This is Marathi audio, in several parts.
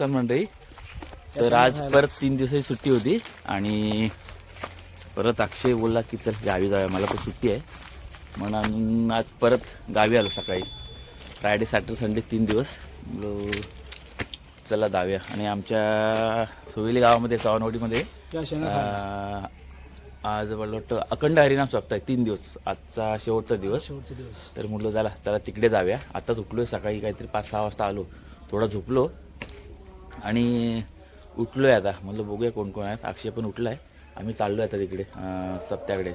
नमस्कार मंडळी. तर आज परत तीन दिवसाची सुट्टी होती आणि परत अक्षय बोलला की चल गावी जाऊया. मला पण सुट्टी आहे. म्हणून आज परत गावी आलो सकाळी. फ्रायडे सॅटर्डे संडे तीन दिवस. चला जाऊया. आणि आमच्या सोयली गावामध्ये चव्हाणवाडीमध्ये अं, आज मला वाटतं अखंड हरिनाम सप्ताह आहे. तीन दिवस. आजचा शेवटचा दिवस. तर म्हटलं झाला चला तिकडे जाऊया. आताच उठलो सकाळी काहीतरी पाच सहा वाजता आलो. थोडा झोपलो. आणि उठलो आहे आता. म्हटलं बघूया कोण कोण आहेत अक्षय पण उठला आहे आम्ही चाललो आहे आता तिकडे सप्त्याकडे.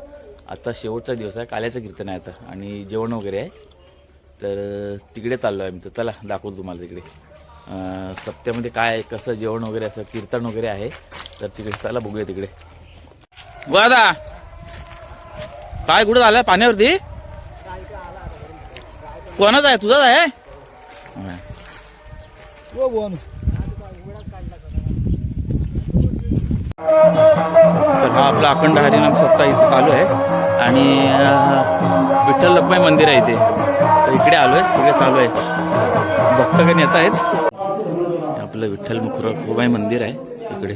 आजचा शेवटचा दिवस आहे. काल्याचं कीर्तन आहे आता. आणि जेवण वगैरे आहे. तर तिकडे चाललो आहे मी तर चला दाखवतो तुम्हाला तिकडे. सप्त्यामध्ये काय आहे, कसं जेवण वगैरे असं कीर्तन वगैरे आहे. तर तिकडे चला बघूया तिकडे. दादा काय कुठं झालं पाण्यावरती? कोणाचा आहे? तुझाच आहे? हो, तर हा आपला अखंड हरिनाम सप्ताह इथे चालू आहे. आणि विठ्ठल लक्ष्मी मंदिर आहे इथे. तर इकडे आलो आहे तिकडे चालू आहे. भक्तगण येत आहेत. आपलं विठ्ठल मुखर मंदिर आहे इकडे.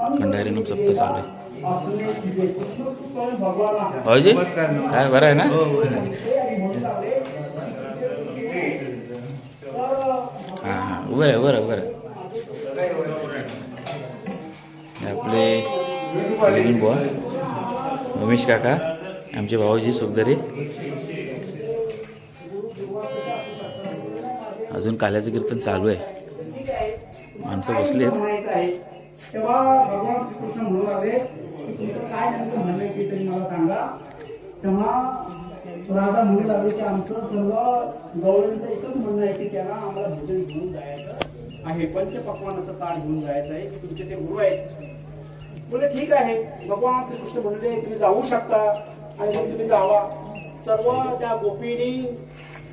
अखंड हरिनाम सप्ताह चालू आहे. भाऊजी काय बरं आहे ना? हां हां. उभं आहे बरं आपले अरविंद बुवा. उमेश काका आमचे भाऊजी सुखदरी. अजून काल्याचं कीर्तन चालू आहे. माणसं बसली आहेत आहे. राधा म्हणू लागले की आमचं सर्व एकच म्हणणं आहे की त्याला आम्हाला भोजन घेऊन जायचं आहे पंचपक्वानाचं ताट घेऊन जायचं आहे तुमचे ते गुरु आहेत. बोले ठीक आहे. भगवान श्रीकृष्ण म्हणले तुम्ही जाऊ शकता आणि मग तुम्ही जावा. सर्व त्या गोपीनी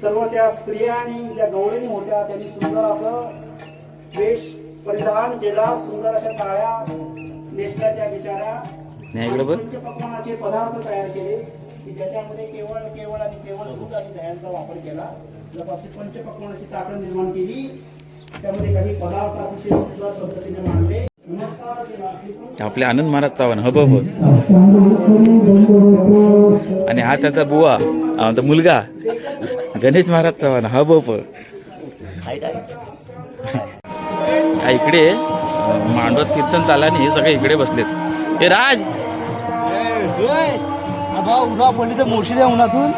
सर्व त्या स्त्रियांनी ज्या गवळणी होत्या त्यांनी सुंदर असं वेश परिधान केला. सुंदर अशा साड्या नेसल्या त्या बिचाऱ्या पंचपक्वानाचे पदार्थ तयार केले की ज्याच्यामध्ये केवळ केवळ आणि केवळ दूध आणि दह्यांचा वापर केला. जसं अशी पंचपक्वानाची ताटं निर्माण केली त्यामध्ये काही पदार्थ अतिशय सुंदर पद्धतीने आपले आनंद महाराज चव्हाण हब हब आणि हा त्याचा बुवा आमचा मुलगा गणेश महाराज चव्हाण हब हब इकडे मांडवत कीर्तन चालला आणि हे सगळे इकडे बसलेत. हे राज! उन्हा पडली तर मोशी द्या उन्हातून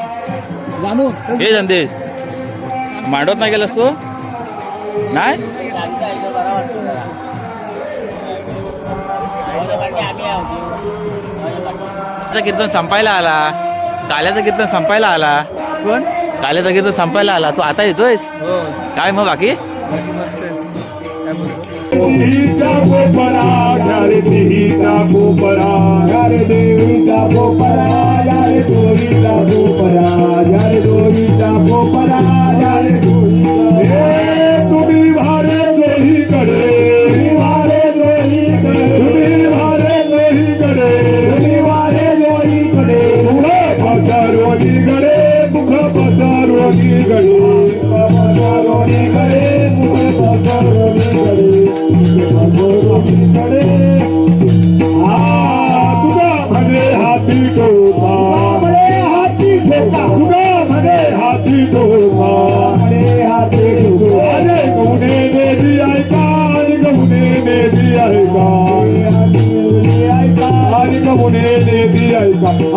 जाणू हे संदेश मांडवत नाही गेलास तो? नाही? कीर्तन संपायला आला. काल्याचं कीर्तन संपायला आला. कोण? काल्याचं कीर्तन संपायला आला. तू आता येतोयस? हो. काय मग बाकी?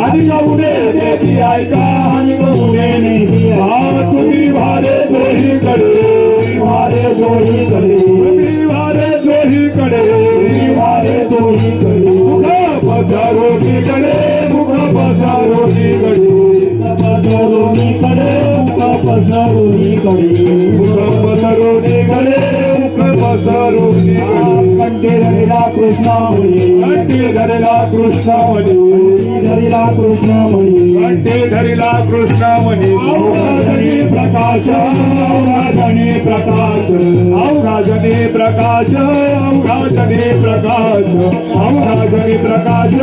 ऐका आणि गुणे देवी ऐका आणि गुणे देवी हा तुम्ही भारे दोही कडे. भारे दोही कडे. तुम्ही भारे दोही कडे. तुम्ही भारे दोही कडे. मुख पसारोनी कडे. मुख पसारोनी कडे. पसारोनी कडे. मुख पसारोनी कडे. मुख पसारोनी धरला कृष्णामणी। कंठे धरला कृष्णामणी। धरला कृष्णामणी। कंठे धरला कृष्णामणी। औराजनी प्रकाश औराजनी प्रकाश। औराजनी प्रकाश औराजनी प्रकाश। औराजनी प्रकाश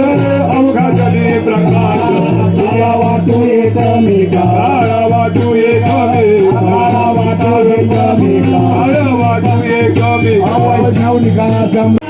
औराजनी प्रकाश। काळा वाटू एकमेका। काळा वाटू एकमेका। काळा वाटू एकमेका। काळा वाटू एकमेका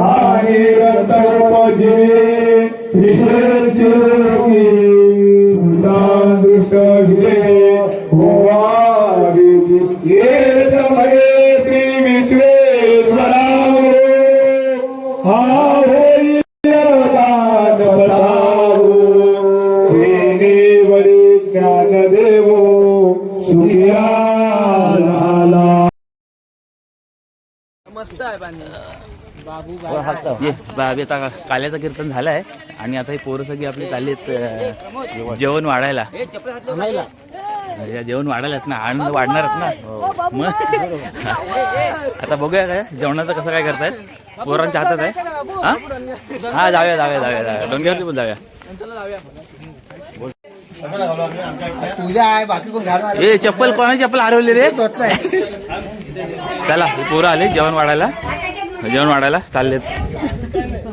आणि ये बाबी आता काल्याचं कीर्तन झालंय आणि आता ही पोरं सगळी आपली चालली आहेत, जेवण वाढायला. या जेवण वाढायला आहेत ना आनंद वाढणारच ना. मग. आता बघूया काय जेवणाचं कसं काय करतायत? पोरांच्या हातात आहे. हा? हा जाऊया जाऊया जाऊया जाऊया. डोंग्यावरती पण जाऊया. तुझ्या आहे बाकी कोण घालून ए चप्पल कोणाची चप्पल हरवली रे? चला हे पोरं आले जेवण वाढायला. जेवण वाढायला चाललेत.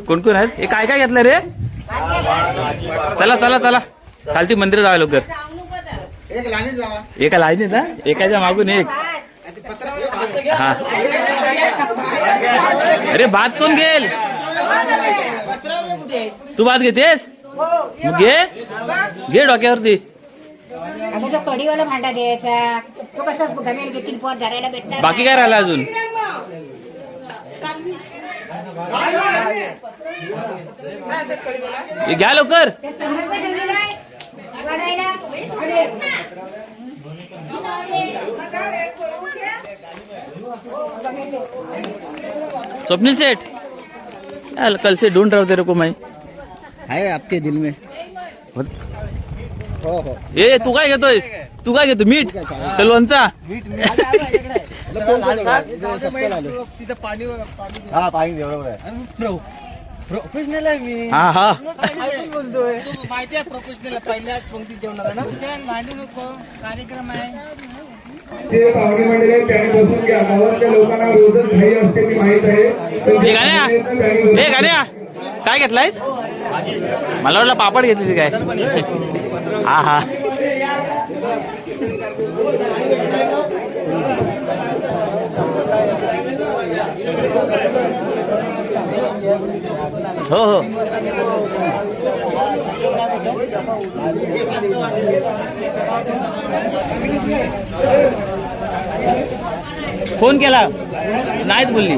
कोण कोण आहेत? हे काय काय घेतलं रे? चला चला चला. खालती मंदिर जाऊया लवकर. एका लाईनीत ना एकाच्या मागून एक. हा. अरे भात कोण घेईल? तू भात घेतेस? घे. घे डोक्यावरती. आता तो कढीवाला भांडा द्यायचा. तो कसं गमेल घेतील पोर धरायला भेटणार बाकी काय राहिलं अजून? हे घ्या लवकर. ते चांगलं काय ठेवलेलं आहे? वाढायला? स्वप्नील सेठ. यार, कल से ढूंढ रहा हूं तेरे को मैं. आहे आपके दिल में? हो हो. ए तू काय घेतोयस? तू काय घेतो मीठ? तर लोणचा तिथं पाणी हा पाणी दे बरोबर आहे. प्रोफेशनल आहे मी. हा हा. काय बोलतोय. माहिती आहे प्रोफेशनल पहिल्याच पंक्तीत जेवणार ना? भांडू नको. कार्यक्रम आहे. ते पाहुणे मंडळी आहेत, त्यांनी बसून घ्या. गावातल्या लोकांना रोजच घाई असते मी माहीत आहे. तर गाण्या. गाण्या. काय घेतलायस? मला वाटलं पापड घेतली काय. आहा हो हो फोन केला. नाहीच बोलली.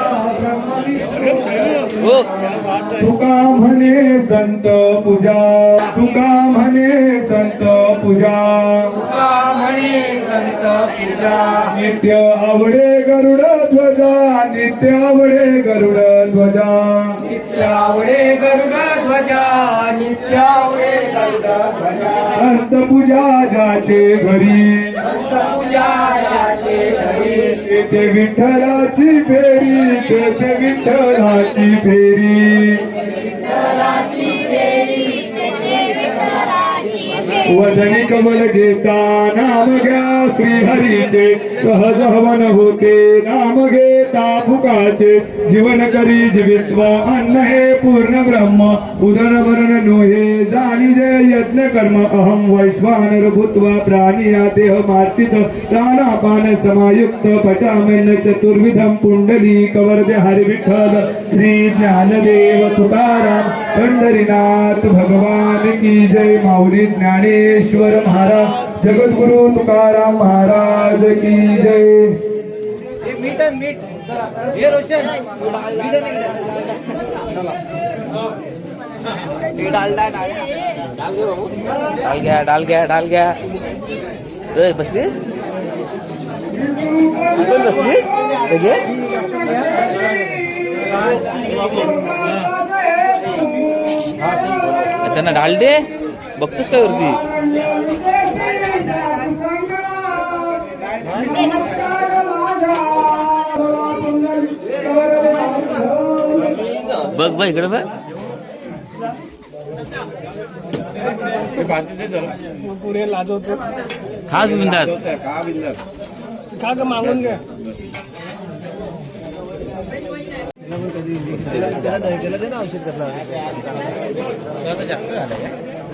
तुका म्हणे संत पूजा तुका म्हणे संत पूजा. तुका म्हणे संत पूजा. नित्य आवडे गरुड ध्वजा नित्य आवडे गरुड ध्वजा. नित्यावडे गरुड ध्वजा नित्यावडे गरुड ध्वजा. संत पूजा ज्याचे घरी. संत पूजा याचे घरी. येते विठ्ठलाची फेरी येते विठ्ठलाची फेरी. वदनी कमल घेता नाम घ्या श्रीहरीचे. सहज हवन होते नाम घेता फुकाचे. जीवन करी जीवित्व अन्न हे पूर्ण ब्रह्म. उदर वरण नोहे जाणी जे यज्ञ कर्म. अहम वैश्वानर भूत्वा प्राणी या देह मार्चित प्राणापान समायुक्त पचामेन चतुर्विधम पुंडली कवर्द हरिविठल श्री ज्ञानदेव तुकाराम पंढरीनाथ भगवान की जय. माऊली ज्ञाने ज्ञानेश्वर महाराज जगद्गुरु तुकाराम महाराज की जय. डाल घ्या डाल घ्या डाल घ्या ए, बसलीस? बसलीस? त्यांना डाल दे. बघतोस काय वरती? बघ बघ इकडे बघ. पुढे लाजवतो खास बिंदास. का ग मागून घ्या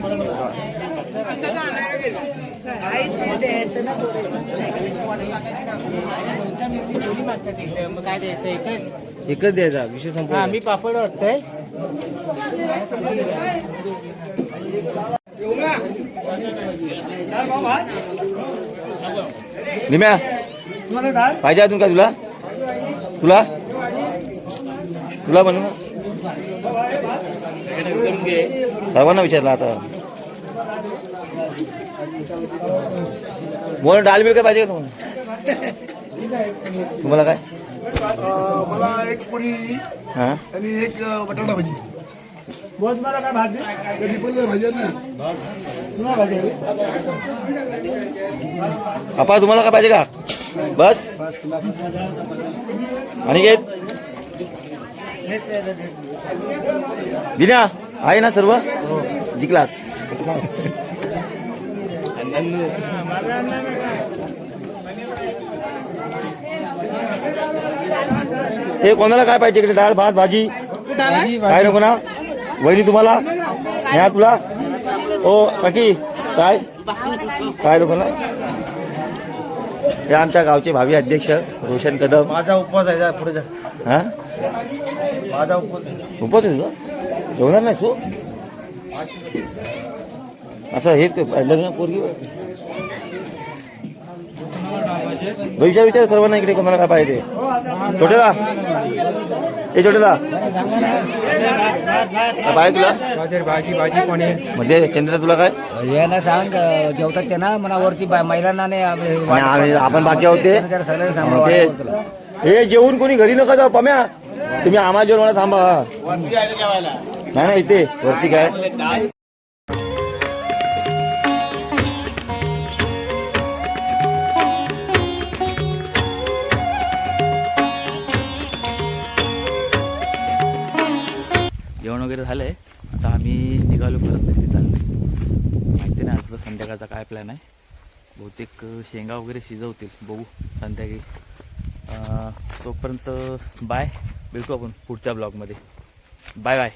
मला काय द्यायचं एकच एकच द्यायचा विषय संपला. हा मी पापड वाटतंय निम्या पाहिजे अजून काय तुला? तुला? तुला बनवू. ना सर्वांना विचारलं आता. बोल डाल काय पाहिजे का तुम्हाला? तुम्हाला काय? मला एक पुरी हा? आणि एक बटाटा भाजी. मला काय भाजी कधी पण भाजी तुम्हाला काय पाहिजे का? बस. आणि घेत दिना आहे ना सर्व? जी क्लास हे कोणाला काय पाहिजे इकडे? डाळ भात भाजी? काय नको ना? वहिनी तुम्हाला? न्या तुला? ओ काकी काय? काय नको ना? हे आमच्या गावचे भावी अध्यक्ष रोशन कदम. माझा उपवास आहे पुढे जा. हा? माझा उपवास. उपवास आहे जेवणार नाही तू? असं हेच लग्न पोरगी विचार विचार सर्वांना इकडे कोणाला काय पाहिजे. छोटेला? ए छोटेला. पाहिजे तुला? भाजी भाजी कोणी? म्हणजे चंद्र तुला काय? यांना सांग जेवतात ते ना मना वरती महिलांना नाही आपण बाकी आहोत ते. जरा सगळ्यांना सांगा, मग वाढवा तुला. ते हे जेवून कोणी घरी नका जाऊ पम्या. तुम्ही आम्हाला जेवण मला थांबा नाही ना इथे वरती काय? झालं आहे आता आम्ही निघालो परत घरी चाललो माहिती नाही आजचा संध्याकाळचा काय प्लॅन आहे. बहुतेक शेंगा वगैरे शिजवतील. बघू संध्याकाळी. तोपर्यंत बाय भेटू आपण पुढच्या ब्लॉगमध्ये बाय बाय